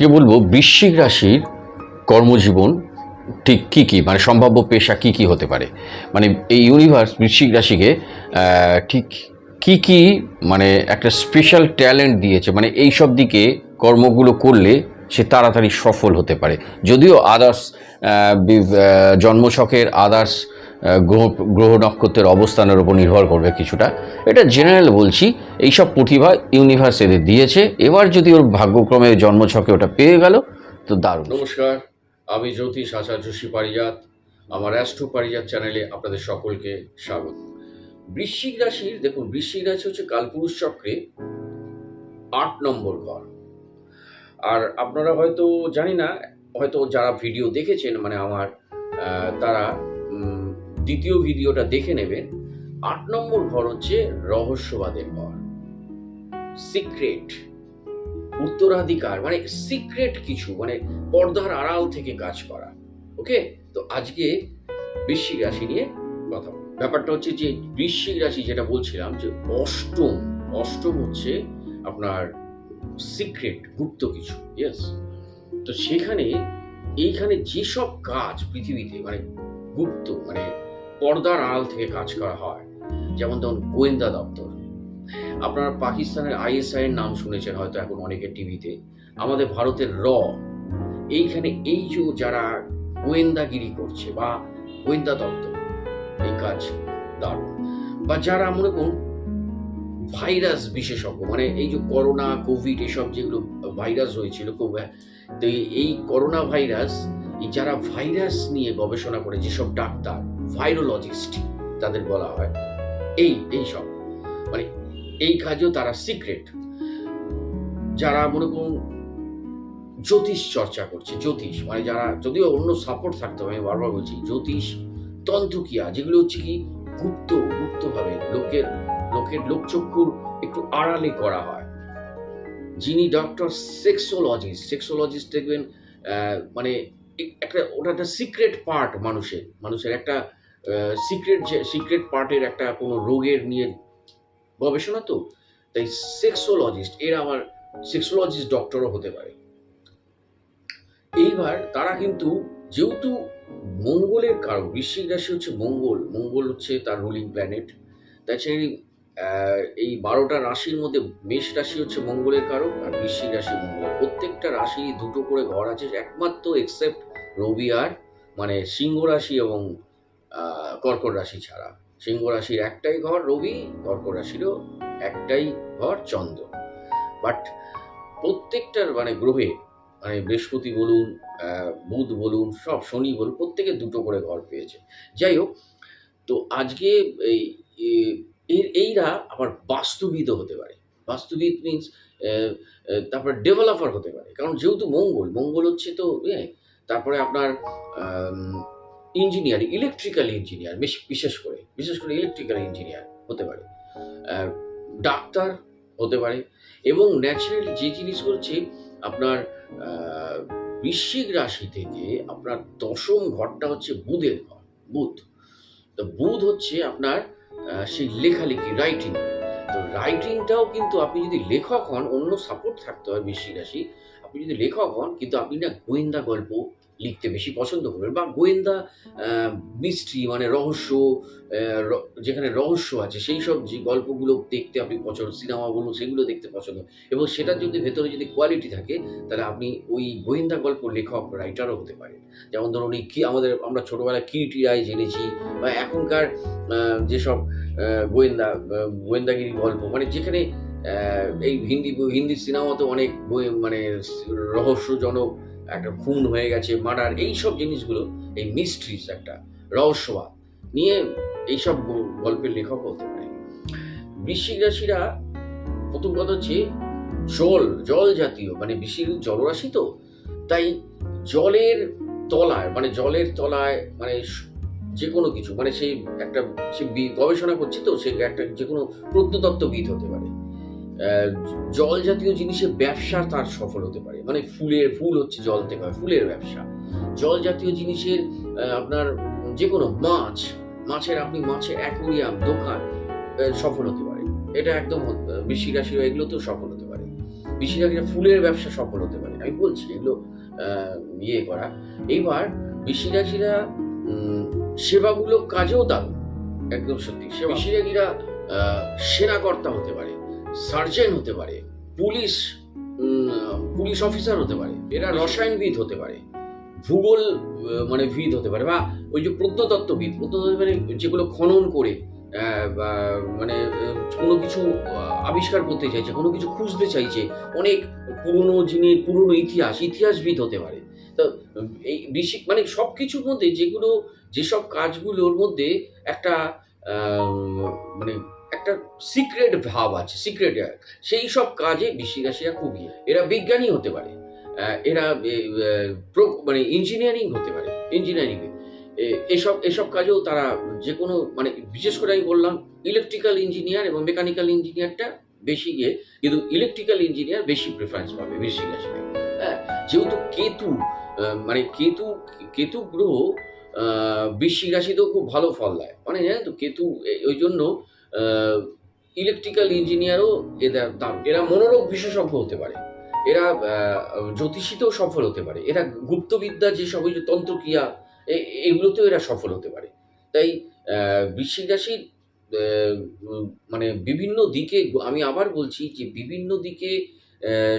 কি বলব? বৃশ্চিক রাশির কর্মজীবন ঠিক কি কি? মানে সম্ভাব্য পেশা কি কি হতে পারে? মানে এই ইউনিভার্স বৃশ্চিক রাশিকে ঠিক কি কি মানে একটা স্পেশাল ট্যালেন্ট দিয়েছে? মানে এই সব দিকে কর্মগুলো করলে সে তাড়াতাড়ি সফল হতে পারে। যদিও আদার্স জন্মছকের আদার্স গ্রহ গ্রহ নক্ষত্রের অবস্থানের উপর নির্ভর করবে কিছুটা। এটা জেনারেল বলছি, এইসব প্রতিভা ইউনিভার্স এদের দিয়েছে। এবার যদি ওর ভাগ্যক্রমে জন্মছকে ওটা পেয়ে গেল, তো দারুণ। নমস্কার, আমি জ্যোতিষ আচার্য পারিজাত আমার অ্যাস্ট্রো পারিজাত চ্যানেলে আপনাদের সকলকে স্বাগত। বৃশ্চিক রাশির, দেখুন, বৃশ্চিক রাশি হচ্ছে কালপুরুষ চক্রে আট নম্বর ঘর। আর আপনারা হয়তো জানি না, হয়তো যারা ভিডিও দেখেছেন মানে আমার তারা দ্বিতীয় ভিডিওটা দেখে নেবেন। আট নম্বর ঘর হচ্ছে রহস্যবাদের ঘর। সিক্রেট উত্তরাধিকার মানে সিক্রেট কিছু মানে পর্দার আড়াল থেকে কাজ করা। ওকে তো আজকে বৃশ্চিক রাশি নিয়ে কথা ব্যাপারটা হচ্ছে যে বৃশ্চিক রাশি যেটা বলছিলাম যে অষ্টম অষ্টম হচ্ছে আপনার সিক্রেট গুপ্ত কিছু ইয়েস তো সেখানে, এইখানে যেসব কাজ পৃথিবীতে মানে গুপ্ত মানে পর্দার আড়াল থেকে কাজ করা হয়। যেমন ধরুন গোয়েন্দা দপ্তর। আপনারা পাকিস্তানের আইএসআই এর নাম শুনেছেন হয়তো এখন অনেকের টিভিতে। আমাদের ভারতের র। এইখানে এই যে যারা গোয়েন্দাগিরি করছে বা গোয়েন্দা দপ্তর, এই কাজ দারুণ। বা যারা মনে করুন ভাইরাস বিশেষজ্ঞ মানে এই যে করোনা, কোভিড এসব যেগুলো ভাইরাস হয়েছিল কোভা- তো এই করোনা ভাইরাস যারা ভাইরাস নিয়ে গবেষণা করে যেসব ডাক্তার। ভাইরোলজিস্ট তাদের বলা হয়। এই এই সব। মানে এই কাজেও তারা সিক্রেট যারা মনে করুন জ্যোতিষ চর্চা করছে, জ্যোতিষ। মানে যারা যদিও অন্য সাপোর্ট থাকতে হবে, আমি বারবার বলছি, জ্যোতিষ তন্ত্রক্রিয়া যেগুলো হচ্ছে কি গুপ্ত, গুপ্তভাবে লোকের লোকের লোকচক্ষুর একটু আড়ালে করা হয়। যিনি ডক্টর সেক্সোলজিস্ট সেক্সোলজিস্ট দেখবেন মানে একটা, ওটা একটা সিক্রেট পার্ট মানুষের। মানুষের একটা সিক্রেট যে সিক্রেট পার্টের একটা কোনো রোগের নিয়ে গবেষণা তো? তাই সেক্সোলজিস্ট এর আমার সেক্সোলজিস্ট ডক্টরও হতে পারে। এইবার তারা কিন্তু যেহেতু মঙ্গলের কারণ বৃশ্চিক রাশি হচ্ছে মঙ্গল মঙ্গল হচ্ছে তার রুলিং প্ল্যানেট তাই এই বারোটা রাশির মধ্যে মেষ রাশি হচ্ছে মঙ্গলের কারক আর বৃশ্চিক রাশি মঙ্গল। প্রত্যেকটা রাশি দুটো করে ঘর আছে, একমাত্র এক্সেপ্ট রবি আর মানে সিংহ রাশি এবং কর্কট রাশি ছাড়া। সিংহ রাশির একটাই ঘর রবি, কর্কট রাশিরও একটাই ঘর চন্দ্র। বাট প্রত্যেকটার মানে গ্রহে মানে বৃহস্পতি বলুন বুধ বলুন, সব শনি বলুন, প্রত্যেকে দুটো করে ঘর পেয়েছে। যাই হোক, তো আজকে এই এর, এইরা আবার বাস্তুবিদও হতে পারে। বাস্তুবিদ মিনস তারপর ডেভেলপার হতে পারে। কারণ যেহেতু মঙ্গল মঙ্গল হচ্ছে তো তারপরে আপনার ইঞ্জিনিয়ার ইলেকট্রিক্যাল ইঞ্জিনিয়ার বিশেষ করে বিশেষ করে ইলেকট্রিক্যাল ইঞ্জিনিয়ার হতে পারে। ডাক্তার হতে পারে এবং ন্যাচারালি যে জিনিস হচ্ছে আপনার বৃশ্চিক রাশি থেকে আপনার দশম ঘরটা হচ্ছে বুধের ঘর, বুধ। তো বুধ হচ্ছে আপনার সেই লেখালেখি রাইটিং তো রাইটিংটাও কিন্তু আপনি যদি লেখক হন, অন্য সাপোর্ট থাকতে হয় বৃশ্চিক রাশি, আপনি যদি লেখক হন, কিন্তু আপনি না গোয়েন্দা গল্প লিখতে বেশি পছন্দ করবেন বা গোয়েন্দা মিস্ট্রি মানে রহস্য যেখানে রহস্য আছে, সেই সব যে গল্পগুলো দেখতে আপনি পছন্দ সিনেমা বলুন সেগুলো দেখতে পছন্দ এবং সেটার যদি ভেতরে যদি কোয়ালিটি থাকে, তাহলে আপনি ওই গোয়েন্দা গল্প লেখক রাইটারও হতে পারেন। যেমন ধরুন এই কি, আমাদের আমরা ছোটোবেলায় কিরিটি রায় জেনেছি বা এখনকার যেসব গোয়েন্দা গোয়েন্দাগিরি গল্প মানে যেখানে এই হিন্দি হিন্দি সিনেমাতে অনেক মানে রহস্যজনক একটা খুন হয়ে গেছে মার্ডার এই সব জিনিসগুলো, এই মিস্ট্রিজ একটা, রহস্যবাদ নিয়ে এইসব গল্পের লেখক হতে পারে। বৃশ্চিক রাশিরা প্রথম কথা হচ্ছে জল জল জাতীয় মানে বৃশ্চিক জলরাশি তো, তাই জলের তলায় মানে জলের তলায় মানে যে কোনো কিছু মানে সেই একটা, সে গবেষণা করছে তো, সে একটা যে কোনো প্রত্নতত্ত্ববিদ হতে পারে। জল জাতীয় জিনিসের ব্যবসা তার সফল হতে পারে। মানে ফুলের ফুল হচ্ছে জল থেকে হয় ফুলের ব্যবসা। জল জাতীয় জিনিসের আপনার যে কোনো মাছ মাছের আপনি মাছের অ্যাকোরিয়াম দোকান সফল হতে পারে। এটা একদম বৃষ্টি রাশি এগুলো তো সফল হতে পারে। বৃষ্টি রাশিরা ফুলের ব্যবসা সফল হতে পারে। আমি বলছি এগুলো ইয়ে করা। এইবার বৃশ্চিক রাশিরা সেবামূলক কাজেও দারুণ। একদম সত্যি। সেবা। বৃশ্চিক সেনাকর্তা হতে পারে। সার্জেন হতে পারে পুলিশ পুলিশ অফিসার হতে পারে এরা রসায়নবিদ হতে পারে ভূগোল মানে বিদ হতে পারে বা ওই যে প্রত্নতত্ত্ববিদ প্রত্নতত্ত্ব মানে যেগুলো খনন করে মানে কোনো কিছু আবিষ্কার করতে চাইছে কোনো কিছু খুঁজতে চাইছে অনেক পুরনো জিনিস পুরনো ইতিহাস ইতিহাসবিদ হতে পারে। তো এই বেশি মানে সব কিছুর মধ্যে যেগুলো যেসব কাজগুলোর মধ্যে একটা মানে একটা সিক্রেট ভাব আছে সিক্রেট সেই সব কাজে বিশ্বাসীরা খুবই এরা বিজ্ঞানী হতে পারে। এরা মানে ইঞ্জিনিয়ারিং হতে পারে ইঞ্জিনিয়ারিং এসব এসব কাজেও তারা যে কোনো মানে বিশেষ করে আমি বললাম ইলেকট্রিক্যাল ইঞ্জিনিয়ার এবং মেকানিক্যাল ইঞ্জিনিয়ারটা বেশি গিয়ে, কিন্তু ইলেকট্রিক্যাল ইঞ্জিনিয়ার বেশি প্রেফারেন্স পাবে বেশি কাছে হ্যাঁ যেহেতু কেতু মানে কেতু কেতু গ্রহ বৃশ্চিক রাশিতেও খুব ভালো ফল দেয়। মানে জানেন তো, কেতু ওই জন্য ইলেকট্রিক্যাল ইঞ্জিনিয়ারও এরা দাম। এরা মনোরোগ বিশেষজ্ঞ হতে পারে। এরা জ্যোতিষীতেও সফল হতে পারে। এরা গুপ্তবিদ্যা যে তন্ত্রক্রিয়া, এ- এগুলোতেও এরা সফল হতে পারে। তাই রাশির মানে বিভিন্ন দিকে, আমি আবার বলছি যে বিভিন্ন দিকে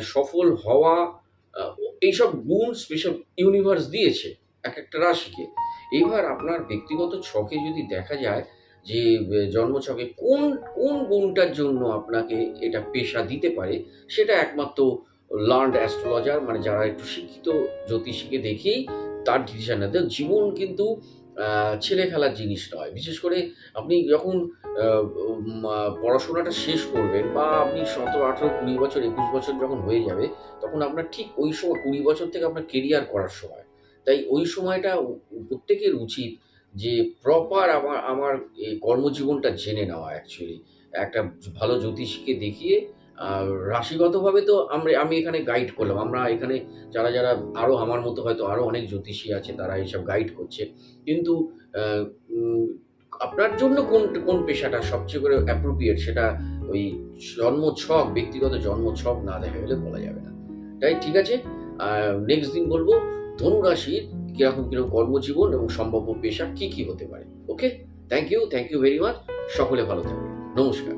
সফল হওয়া এইসব গুণ স্পেশাল ইউনিভার্স দিয়েছে এক একটা রাশিকে। এবার আপনার ব্যক্তিগত ছকে যদি দেখা যায় যে জন্মছকে কোন কোন গুণটার জন্য আপনাকে এটা পেশা দিতে পারে, সেটা একমাত্র লার্নড অ্যাস্ট্রোলজার মানে যারা একটু শিক্ষিত জ্যোতিষীকে দেখেই তার ডিসিশন নেয়। জীবন কিন্তু ছেলে খেলার জিনিস নয়। বিশেষ করে আপনি যখন পড়াশোনাটা শেষ করবেন বা আপনি সতেরো, আঠেরো, কুড়ি বছর, একুশ বছর যখন হয়ে যাবে, তখন আপনার ঠিক ওই সময় কুড়ি বছর থেকে আপনার কেরিয়ার করার সময়। তাই ওই সময়টা প্রত্যেকের উচিত যে প্রপার আমার আমার এই কর্মজীবনটা জেনে নেওয়া অ্যাকচুয়ালি একটা ভালো জ্যোতিষীকে দেখিয়ে রাশিগতভাবে তো আমরা, আমি এখানে গাইড করলাম। আমরা এখানে যারা যারা আরও আমার মতো হয়তো আরও অনেক জ্যোতিষী আছে, তারা এইসব গাইড করছে। কিন্তু আপনার জন্য কোন কোন পেশাটা সবচেয়ে করে অ্যাপ্রোপ্রিয়েট সেটা ওই জন্ম ছক ব্যক্তিগত জন্ম ছক না দেখা গেলে বলা যাবে না। তাই ঠিক আছে? নেক্সট দিন বলব, ধনুরাশির কীরকম, কীরকম কর্মজীবন এবং সম্ভাব্য পেশা কি কি হতে পারে? Okay thank you thank you very much সকলে ভালো থাকবে নমস্কার।